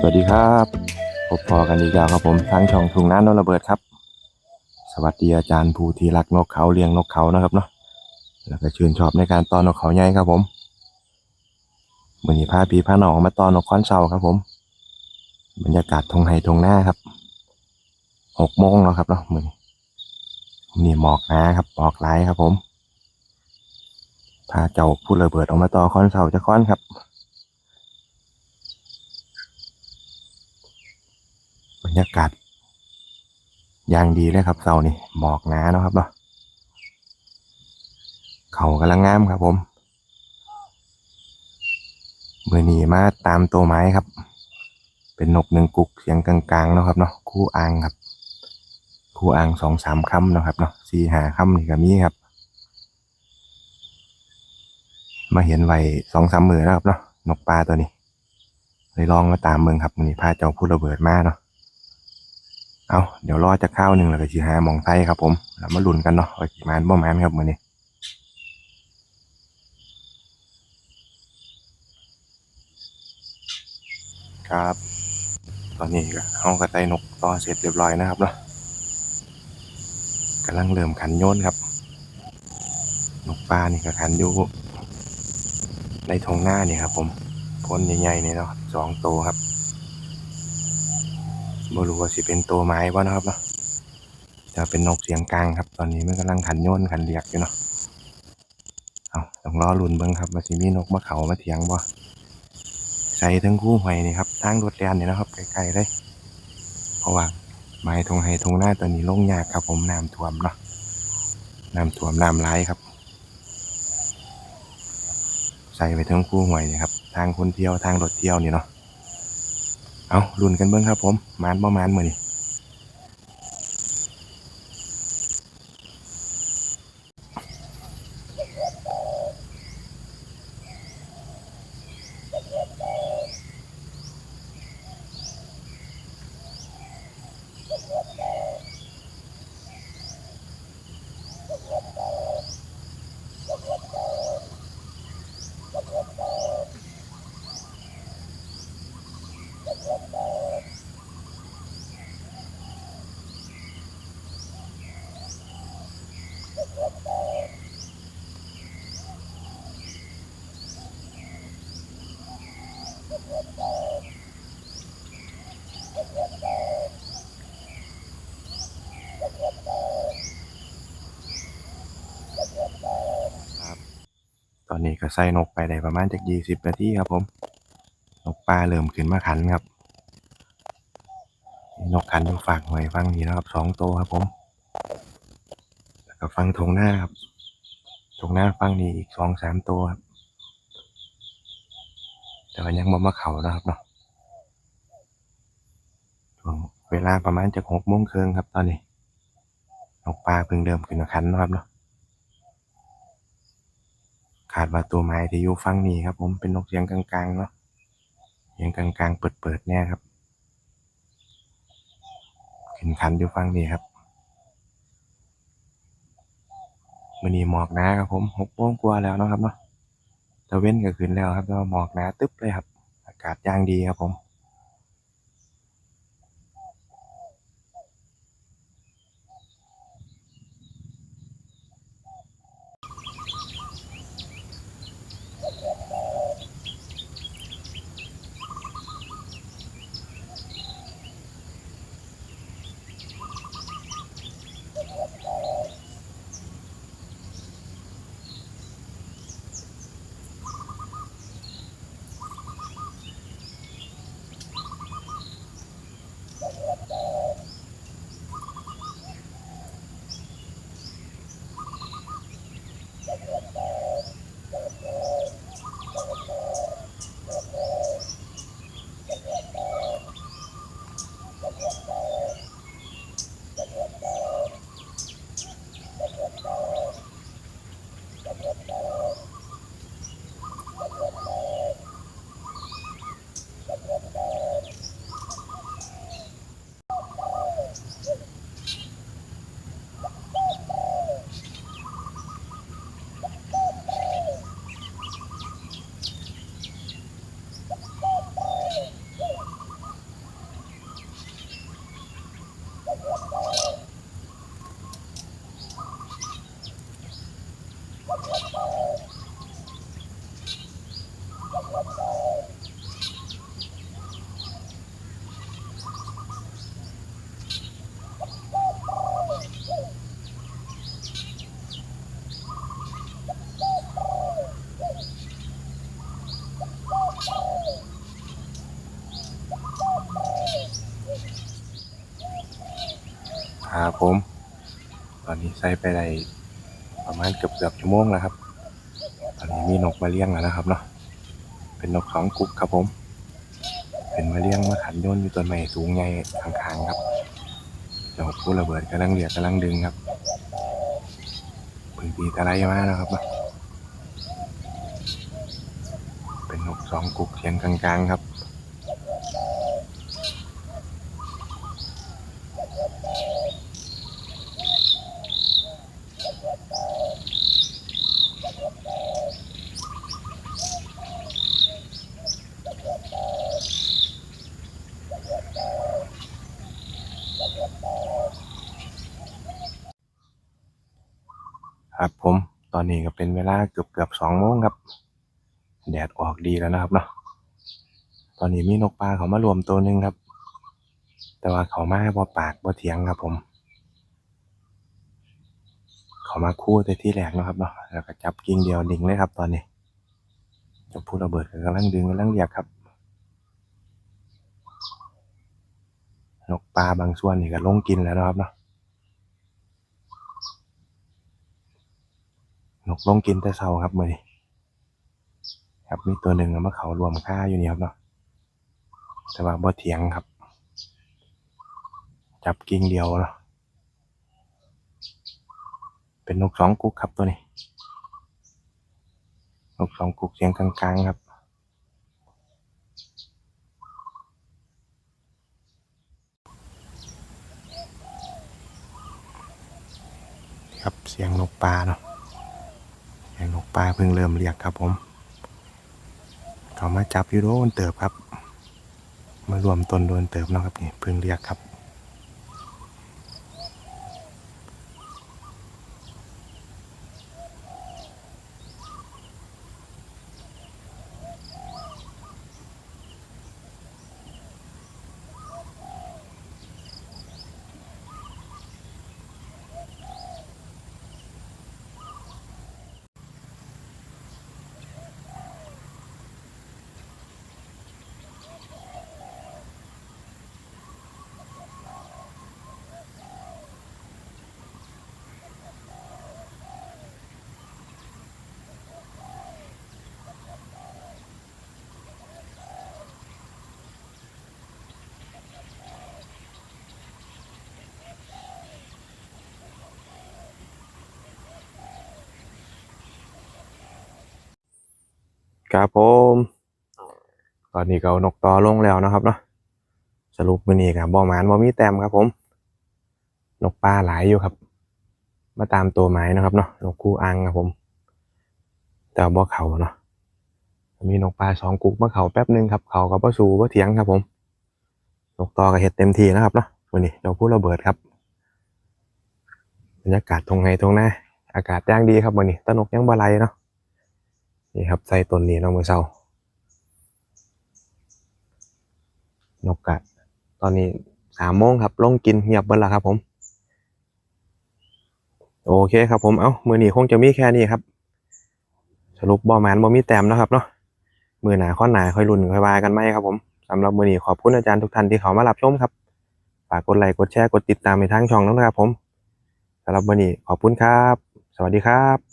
สวัสดีครับพบพอกันอีกแล้วครับผมทางช่องทุ่งน้านนระเบิดครับ สวัสดีอาจารย์ผู้ที่รักนกเขาเลี้ยงนกเขานะครับเนาะแล้วก็ชื่นชอบในการต้อนนกเขาใหญ่ครับผมวันนี้พาพี่พาหนองมาต้อนนกค้อนเสาครับผม บรรยากาศทงไฮทงหน้าครับหกโมงแล้วครับเนาะมือนี้นี่หมอกนะครับหมอกหลายครับผมพาเจ้าผู้ระเบิดออกมาต่อค้อนเสาจะค้อนครับ รรยากาศอย่างดีเลยครับเสานี่หมอกหนาเนาะครับเนาะเขากำลังงามครับผมมือหนีมาตามตัวไม้ครับ เป็นนกหนึ่งกุกเสียงกลางๆเนาะครับเนาะคู่อ่างครับ คู่อ่างสองสามคำเนาะครับเนาะสี่หาคำนี่ก็มีครับ มาเห็นไว้สองสามมือแล้วครับเนาะนกปลาตัวนี้เลยลองมาตามเมืองครับมือนี้พาเจ้าผู้ระเบิดมาเนาะ เอาเดี๋ยวรอจะข้าวหนึ่งแล้วก็ชีหามองไส้ครับผมแล้วมาลุ้นกันเนาะว่ากี่มานบ่มานครับมือนี้ครับ ตอนนี้ก็เฮาก็ไต่นกต่อเสร็จเรียบร้อยนะครับเนาะกำลังเริ่มขันโยนครับ นกปลานี่ก็ขันอยู่ในทงหน้านี่ครับผมพ่นใหญ่ๆนี่เนาะสองตัวครับ บรูว่าสิเป็นตัวไม้บ่นะครับเนาะจะเป็นนกเสียงกลางครับ ตอนนี้มันกำลังขันโยนขันเรียกอยู่เนาะเอาต้องรอลุ้นเบิ่งครับว่าสิมีนกมาเขามาเถียงบ่ใส่ทั้งคู่หอยนี่ครับทางรถแดนนี่นะครับใกลๆเลยเพราะว่าไม้ทงไฮทงหน้าตอนนี้ลงยากครับ ผมน้ำท่วมเนาะน้ำท่วมน้ำไหลครับ ใส่ไปทั้งคู่หอยนี่ครับ ทางคนเที่ยวทางรถเที่ยวนี่เนาะ เอาลุ้นกันเบิ้งครับผมมานบ่มานมือนี่ ตอนนี้ก็ใส่นกไปได้ประมาณจากยี่สิบนาทีครับผม นกปลาเริ่มขึ้นมาขันครับ นกขันอยู่ฝากหอยฟังนี้นะครับสองตัวครับผม แล้วก็ฟังทงหน้าครับทงหน้าฟังนี้อีกสองสามตัวครับ แต่ว่ายังบ่มาเขานะครับเนาะช่วงเวลาประมาณจะหกโมงครึ่งครับตอนนี้นกปลาเพิ่งเริ่มขึ้นขันนะครับเนาะขาดว่าตัวไม้ที่อยู่ฟังนี้ครับ ผมเป็นนกเสียงกลางๆเนาะเสียงกลางๆ เปิดๆเนี่ยครับขึ้นขันอยู่ฟังนี้ครับมันนี้หมอกหนาครับผมหกโมงกว่าแล้วนะครับเนาะ ตะเว้นก็ขึ้นแล้วครับแล้วหมอกหนาตึ๊บเลยครับ อากาศย่างดีครับผม ครับผม ตอนนี้ใส่ไปได้ประมาณเกือบเกือบชั่วโมงแล้วครับ ตอนนี้มีนกมาเลี้ยงแล้วนะครับเนาะ เป็นนกของกุ๊กครับผม เป็นมาเลี้ยงมาขันโยนอยู่ต้นไม้สูงใหญ่ข้างๆครับเจ้าผู้ระเบิดกำลังเหลียกกำลังดึงครับพึ่งตีตะไลมาแล้วครับเป็นนกสองกุ๊กเสียงกลางๆครับ ครับผมตอนนี้ก็เป็นเวลาเกือบเกือบสองโมงครับ แดดออกดีแล้วนะครับเนาะตอนนี้มีนกปลาเขามารวมตัวหนึ่งครับ แต่ว่าเขามาบ่ปากบ่เถียงครับผม เขามาคู่แต่ที่แรกนะครับเนาะแล้วก็จับกิ่งเดียวดิ่งเลยครับ ตอนนี้เจะพูระเบิดกำลังดึงกำลังเรียกครับ นกปลาบางส่วนนี่ก็ลงกินแล้วนะครับเนาะ นกลงกินแต่เช้าครับมือนี้ครับมีตัวหนึ่งมาเขารวมค่าอยู่นี่ครับเนาะแต่ว่าบ่เถียงครับ จับกิ่งเดียวเนาะเป็นนกสองกุ๊กครับตัวนี้นกสองกุ๊กเสียงกลางๆครับครับเสียงนกปลาเนาะ นกปลาเพิ่งเริ่มเรียกครับผมเขามาจับยูโดนเติบครับ มารวมตนโดนเติบนะครับนี่เพิ่งเรียกครับ ครับผมตอนนี้ก็นกต่อลงแล้วนะครับเนาะสรุปมือนี้ครับบ่หมานบ่มีแต้มครับผม นกปลาหลายอยู่ครับ มาตามตัวหมายนะครับเนาะนกคู่อังครับผม แต่ว่าบ่เขาเนาะมีนกปลาสองกุกมาเขาแป๊บหนึงครับเขากับบ่สูบ่เถียงครับผม นกต่อก็เฮ็ดเต็มทีนะครับเนาะวันนี้เราพูดระเบิดครับบรรยากาศตรงไงตรงหน้าอากาศย่างดีครับวันนี้ตนกยังบ่ไหลเนาะ นี่ครับใส่ต้นนี้เนาะมื้อเช้านกกะตอนนี้สามโมงครับลงกินเงียบเบิดแล้วครับผม โอเคครับผมเอ้ามือหนีคงจะมีแค่นี้ครับ สรุปบอแมนบอมีแต้มนะครับเนาะมือหนาข้อหนาค่อยรุนค่อยว่ากันไหมครับผมสำหรับมือหนีขอบคุณอาจารย์ทุกท่านที่เขามารับชมครับฝากกดไลค์กดแชร์กดติดตามในทางช่องด้วนะครับผมสำหรับมือหนีขอบคุณครับ สวัสดีครับ